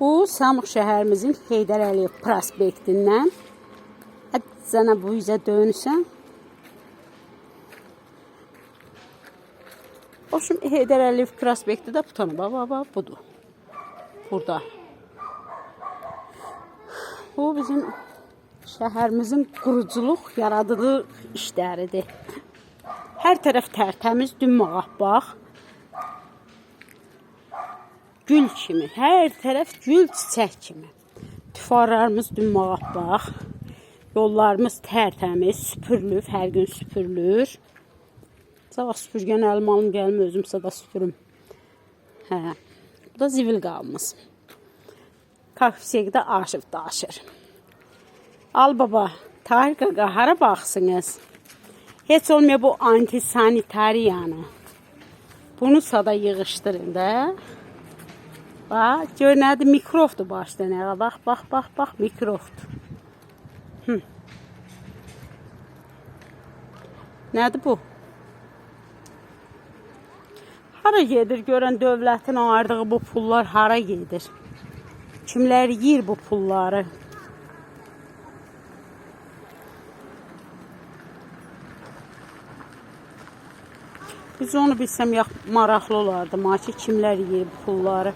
Bu Samux şəhərimizin Heydər Əliyev prospektindən Sənə bu üzə dönürsən. Hoşum Heydər Əliyev prospekti də bu tane baba baba budur. Burada. Bu bizim şəhərimizin quruculuq, yaradılıq işləridir. Hər tərəf tərtəmiz, dümağ bax. Gül kimi, hər tərəf gül çiçək kimi. Tüfarlarımız dümağ bax. Yollarımız tərtəmiz, süpürülür, hər gün süpürülür. Sabah süpürgən əlim alım gəlmir, özümsə də süpürüm. Hə. Bu da zivil qalımız. Kafsiyədə aşıb daşır. Al baba, Tahir qaqa hara baxsınız? Heç olmuyor bu antisanitariyanı. Bunu sada yığışdırın da. Bax, gör nədir? Mikrofdur başda nə? Bax, bax, bax, bax, mikrofdur. Hı. Nədir bu? Hara gedir görən dövlətin ayırdığı bu pullar hara gedir? Kimlər yeyir bu pulları? Biz onu bilsəm maraqlı olardı. Maçı kimlər yeyir bu pulları?